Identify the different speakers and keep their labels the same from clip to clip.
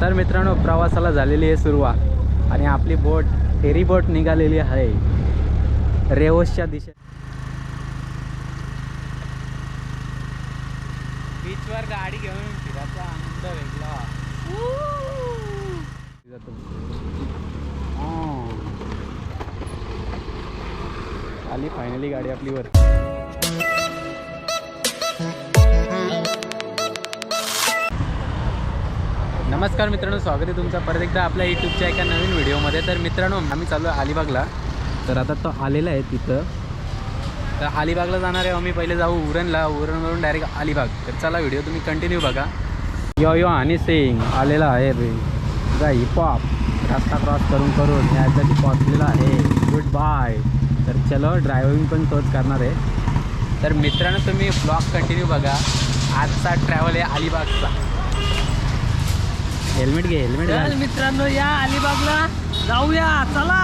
Speaker 1: तर मित्रांनो प्रवासाला झालेली आहे सुरुवात. आणि आपली बोट फेरी बोट निघालेली आहे. रेवसच्या दिशे बीचवर गाडी घेऊन फिरायचा आनंद वेगळा. आली फायनली गाडी आपली वर नमस्कार मित्रांनो स्वागत आहे तुमचं परत एकदा आपल्या यूट्यूबच्या एका नवीन व्हिडिओमध्ये. तर मित्रांनो आम्ही चालू आहे अलिबागला. तर आता तो आलेला आहे तिथं. तर अलिबागला जाणार आहे आम्ही. पहिले जाऊ उरणला. उरणवरून डायरेक्ट अलिबाग. तर चला व्हिडिओ तुम्ही कंटिन्यू बघा. यो यो आणि सिंग आलेला आहे रे जा हिपॉप रस्ता क्रॉस करून करून यासाठी पोचलेला आहे. गुड बाय तर चलो ड्रायव्हिंग पण तोच करणार आहे. तर मित्रांनो तुम्ही ब्लॉग कंटिन्यू बघा. आजचा ट्रॅव्हल आहे अलिबागचा. हेल्मेट घे हेल्मेट
Speaker 2: मित्रांनो या अलिबागला जाऊया. चला!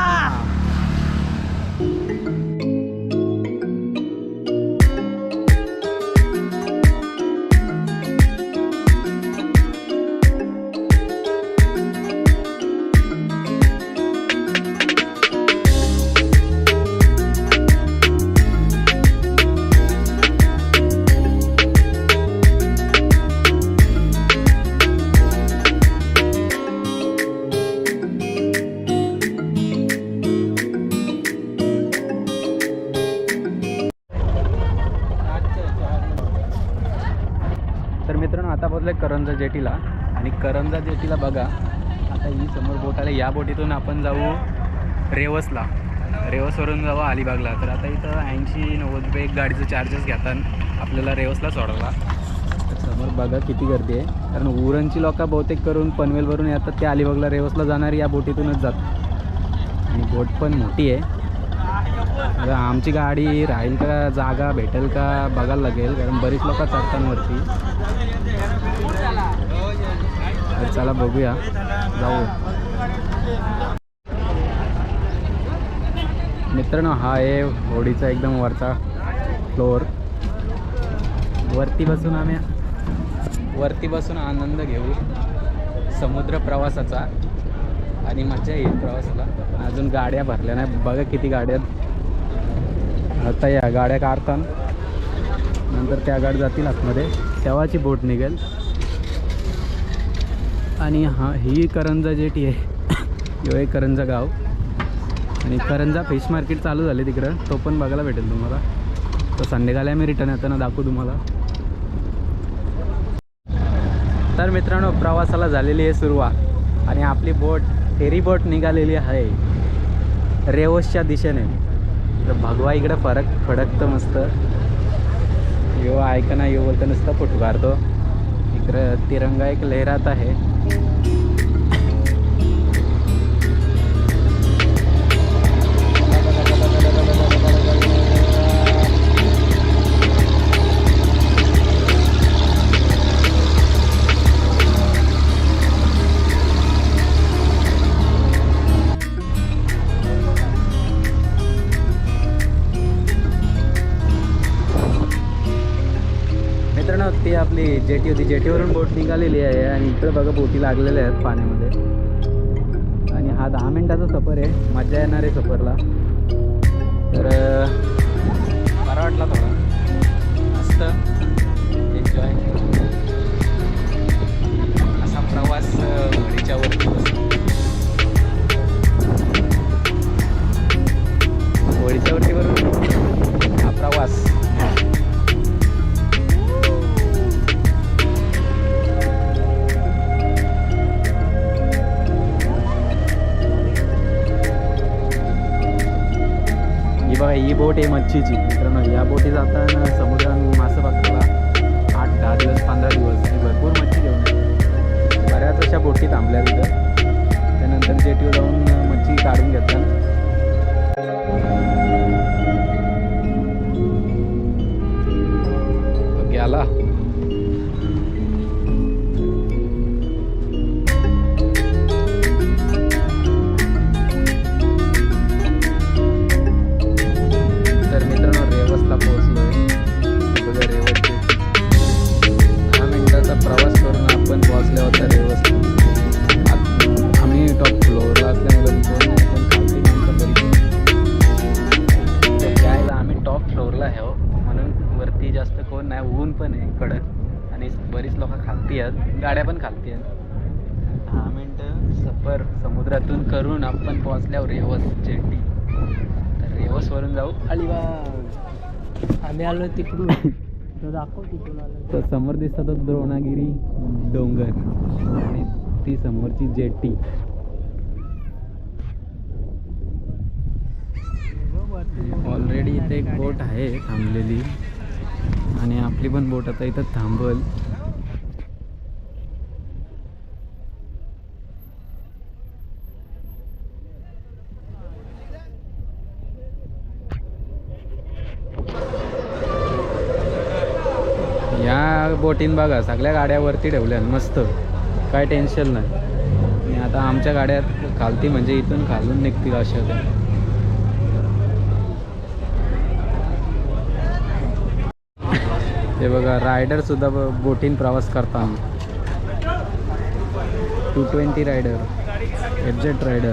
Speaker 1: करंजा जेटीला. आणि करंजा जेटीला बघा आता ही समोर बोट आली. या बोटीतून आपण जाऊ रेवसला. रेवसवरून जाऊ अलिबागला. तर आता इथं ऐंशी नव्वद रुपये एक गाडीचं चार्जेस घेतात. आपल्याला रेवसला सोडायला. तर समोर बघा किती गर्दी आहे. कारण उरणची लोकं बहुतेक करून पनवेलवरून येतात. ते अलिबागला रेवसला जाणारी या बोटीतूनच जातात. आणि बोट पण मोठी आहे. आता आमची गाडी राहील का जागा भेटेल का बघायला लागेल. कारण बरीच लोक चढतात वरती. चला बघूया. जाऊ. मित्रांनो हा आहे होडीचा एकदम वरचा फ्लोअर वरती बसून आम्ही वरती बसून आनंद घेऊ समुद्र प्रवासाचा आणि मजा येईल प्रवासाला. अजून गाड्या भरल्या नाही. बघा किती गाड्या आता या गाड्या काढतात नंतर त्या गाड्या जातील आतमध्ये. तेव्हाची बोट निघेल. आणि हा ही करंजा जेटी आहे. यो आहे करंजा गाव. आणि करंजा फिश मार्केट चालू झाले तिकडं. तो पण बघायला भेटेल तुम्हाला. तो संध्याकाळी आम्ही रिटर्न येताना दाखवू तुम्हाला. तर मित्रांनो प्रवासाला झालेली आहे सुरुवात. आणि आपली बोट फेरी बोट निघालेली आहे. रेवसच्या दिशेने. तर भगवा इकडं फरक फडकतं मस्त. यो ऐका ना यो बोलतं नुसतं फुटकारतो. इकडं तिरंगा एक लहरात आहे. मित्रांनो ती आपली जेटी होती. जेटीवरून बोट निघालेली आहे आणि इकडं बघा बोटी लागलेल्या आहेत पाण्यामध्ये. आणि हा दहा मिनटाचा सफर आहे. मजा येणार आहे सफरला. तर बरा वाटला थोडा मस्त. एन्जॉय असा प्रवास घडीच्या वरती बोट आहे मच्छीची. मित्रांनो या बोटी जाताना समुद्रात मासे पकडला आठ दहा दिवस पंधरा दिवस आणि भरपूर मच्छी घेऊन बऱ्याच अशा बोटी थांबल्या तिथं. खालती दहा मिनटं. सफर समुद्रातून करून आपण पोहोचल्यावर रेवस जेटी. तर रेवसवरून जाऊ. अलिबाग.
Speaker 2: आम्ही आलो तिकडून. तो दाखव तिकडून आलो.
Speaker 1: तर समोर दिसतात द्रोणागिरी डोंगर. आणि ती समोरची जेटी. ऑलरेडी इथे एक बोट आहे थांबलेली. आणि आपली पण बोट आता इथं थांबल. ह्या बोटीन बघा सगळ्या गाड्या वरती ठेवल्या मस्त. काय टेन्शन नाही. आणि आता आमच्या गाड्यात खालती म्हणजे इथून खालून निघतील अशा त्या. ते बघा रायडर सुद्धा ब- बोटीन प्रवास करतात two twenty rider FZ rider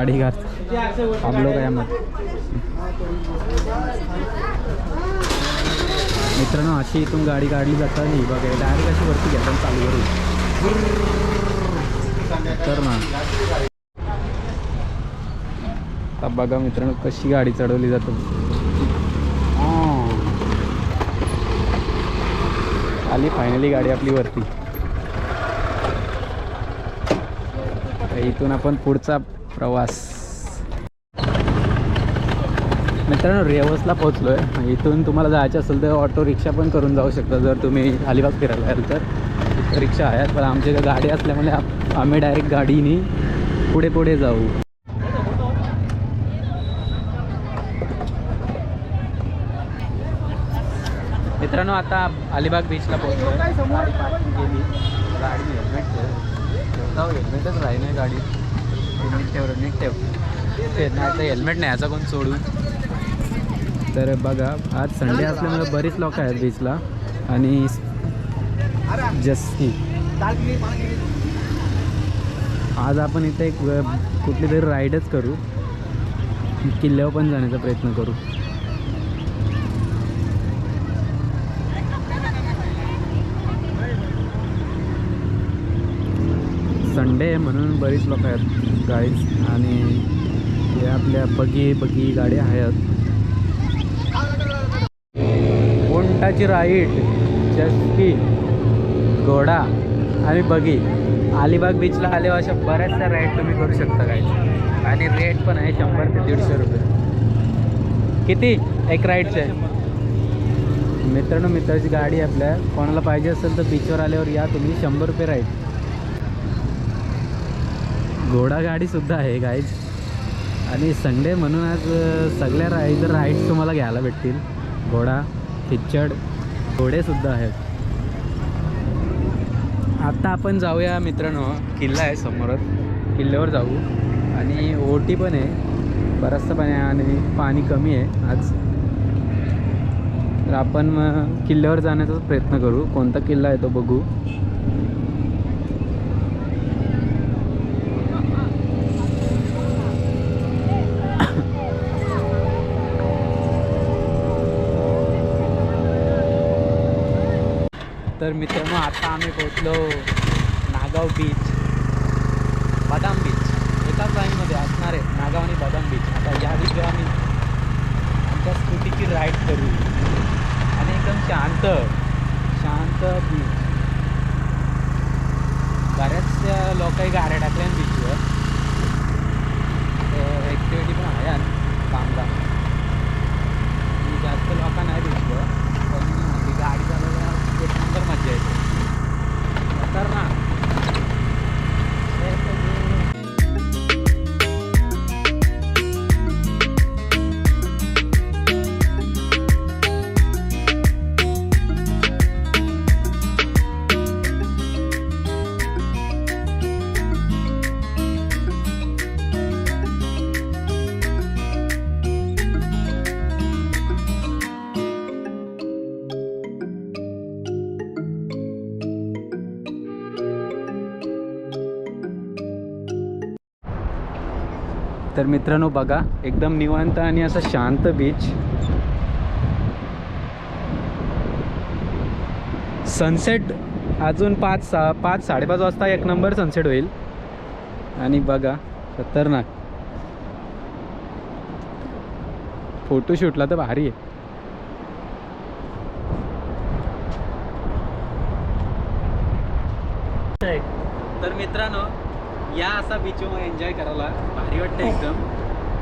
Speaker 1: गाडी घात हम लोग आहे मग मित्रांनो अशी इथून गाडी काढली जातात ही बघा डायरेक्ट अशी वरती घेतात चालू करून तर ना. आता बघा मित्रांनो कशी गाडी चढवली जातो. आली फायनली गाडी आपली वरती. इथून आपण पुढचा प्रवास. मित्रांनो रेवसला पोहोचलो आहे इथून तुम्हाला जायचं असेल तर ऑटो रिक्षा पण करून जाऊ शकता. जर तुम्ही अलिबाग फिरायला याल तर. रिक्षा आहेत पण आमच्या इथे गाडी असल्यामुळे आम्ही डायरेक्ट गाडीने पुढे पुढे जाऊ. मित्रांनो आता अलिबाग बीचला पोहोचलो गाडी पार्किंग केली. गाडी हेल्मेट जाऊ हेल्मेटच राही नाही गाडी हेल्मेट ठेव हेल्मेट ठेव ते नाही तर हेल्मेट नाही याचा कोण सोडून तर बघा आज संडे असल्यामुळे बरीच लोक आहेत बीचला आणि जस्की आज आपण इथे एक कुठली तरी राईडच करू. किल्ल्यावर पण जाण्याचा प्रयत्न करू. संडे आहे म्हणून बरीच लोक आहेत गाईज आणि हे आपल्या बगी बगी गाड्या आहेत. उंटाची राईड चस्की घोडा आणि बगी. अलिबाग बीचला आले अशा बऱ्याचशा राईड तुम्ही करू शकता गाईज आणि रेट पण आहे शंभर ते दीडशे रुपये. किती? एक राईडचे मित्रांनो मित्राची गाडी आपल्या कोणाला पाहिजे असेल तर बीचवर आल्यावर या तुम्ही. शंभर रुपये राईड घोडागाडीसुद्धा सुद्धा आहे गाईज आणि संडे म्हणून आज सगळ्या राईड राईड्स तुम्हाला घ्यायला भेटतील. घोडा खिच्चड घोडेसुद्धा आहेत. आत्ता आपण जाऊया मित्रांनो किल्ला आहे समोरच. किल्ल्यावर जाऊ. आणि ओटी पण आहे. बराचसा पाणी आहे आणि पाणी कमी आहे आज. तर आपण मग किल्ल्यावर जाण्याचा प्रयत्न करू. कोणता किल्ला आहे तो बघू. तर मित्रांनो आता आम्ही पोहोचलो नागाव बीच बदाम बीच एकाच लाईनमध्ये असणार आहे नागाव आणि बदाम बीच आता या बीचवर आम्ही आमच्या स्कूटीची राईड करू. आणि एकदम शांत शांत बीच बऱ्याचशा लोकांनी गाड्या टाकल्या बीचवर तर मित्रांनो बघा एकदम निवांत आणि असं शांत बीच सनसेट अजून पाच सा पाच साडेपाच वाजता एक नंबर सनसेट होईल. आणि बघा खतरनाक. फोटोशूटला तर भारी आहे तर मित्रांनो या असा बीच एन्जॉय करायला भारी वाटतं एकदम.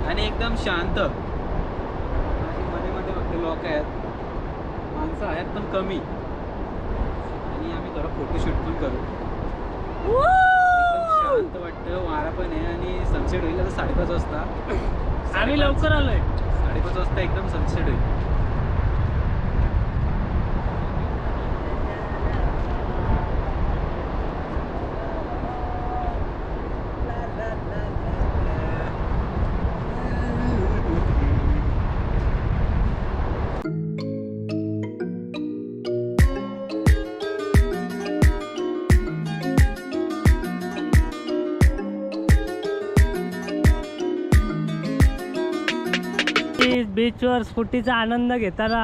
Speaker 1: आणि एकदम शांत. आणि मध्ये मध्ये फक्त लोक आहेत. माणसं आहेत पण कमी. आणि आम्ही थोडं फोटोशूट पण करू. शांत वाटतं. वारा पण आहे आणि सनसेट होईल. आता साडेपाच वाजता.
Speaker 2: आम्ही लवकर आलोय.
Speaker 1: साडेपाच वाजता एकदम सनसेट होईल.
Speaker 2: बीचवर स्कूटीचा आनंद घेताना.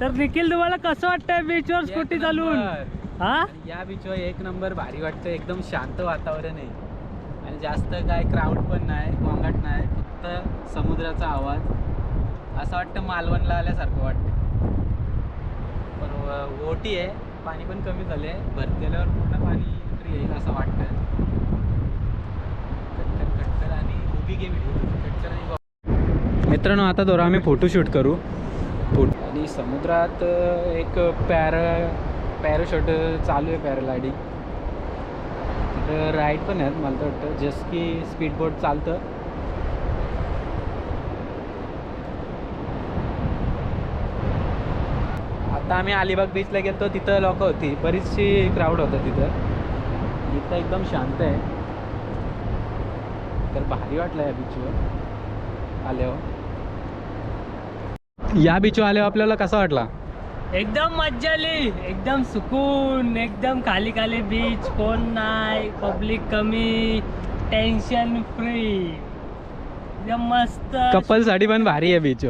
Speaker 2: तर निखिल तुम्हाला कसं वाटतंय बीचवर स्कूटी चालवून
Speaker 1: नंबर.
Speaker 2: हा?
Speaker 1: या बीचवर एक नंबर भारी वाटतं एकदम शांत वातावरण आहे. आणि जास्त काय क्राऊड पण नाही गोंगाट नाही फक्त समुद्राचा आवाज. असं वाटतं मालवणला आल्यासारखं वाटतं पण ओटी आहे. पाणी पण कमी झाले भरती आल्यावर पूर्ण पाणी येईल असं वाटतं कटकर कटकर आणि उभी गेम कटकर आणि मित्रांनो आता दोरा आम्ही फोटोशूट करू. फोटो आणि समुद्रात एक पॅरा पॅराशूट चालू आहे पॅराग्लायडिंग. तिथं राईड पण आहेत मला तर वाटतं. जस्ट की स्पीड बोट चालतं. आता आम्ही अलिबाग बीचला गेलो तिथं लोक होती. बरीचशी क्राऊड होतं तिथं. इथं एकदम शांत आहे. तर भारी वाटलं या बीचवर आल्यावर. या बीचवर आल्यावर आपल्याला कसा वाटला?
Speaker 2: एकदम मज्जा आली. एकदम सुकून एकदम खाली खाली बीच कोण नाही पब्लिक कमी टेन्शन फ्री एकदम मस्त.
Speaker 1: कपलसाठी पण भारी आहे beach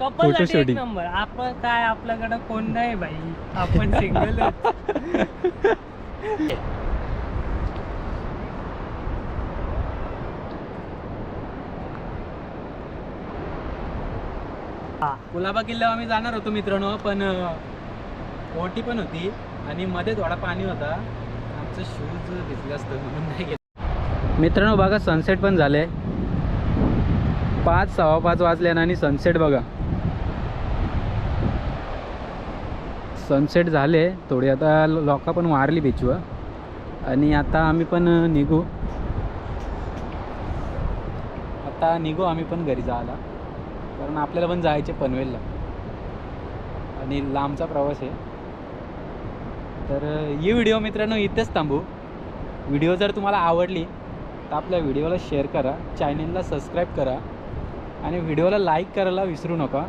Speaker 2: couple
Speaker 1: photo shooting.
Speaker 2: Number आपण काय आपल्याकडे कोण नाही भाई आपण सिंगल
Speaker 1: कुलाबा किल्ल्यावर आम्ही जाणार होतो मित्रांनो पण ओटी पण होती आणि मध्ये थोडा पाणी होता. आमचं शूज भिजलं असतं म्हणून नाही गेलं. मित्रांनो बघा सनसेट पण झाले पाच सव्वा पाच वाजल्यानं आणि सनसेट बघा. सनसेट झाले. थोडी आता लोक पण मारली बीचवर आणि आता आम्ही पण निघू. आता निघू आम्ही पण घरी जायला. कारण आपल्याला पण जायचे पनवेलला. आणि लांबचा प्रवास आहे. तर ही व्हिडिओ मित्रांनो इथेच थांबू. व्हिडिओ जर तुम्हाला आवडली तर आपल्या व्हिडिओला शेअर करा चॅनेलला सबस्क्राईब करा आणि व्हिडिओला लाईक करायला विसरू नका.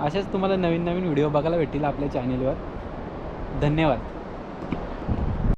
Speaker 1: असेच तुम्हाला नवीन नवीन व्हिडिओ बघायला भेटतील आपल्या चॅनेलवर. धन्यवाद.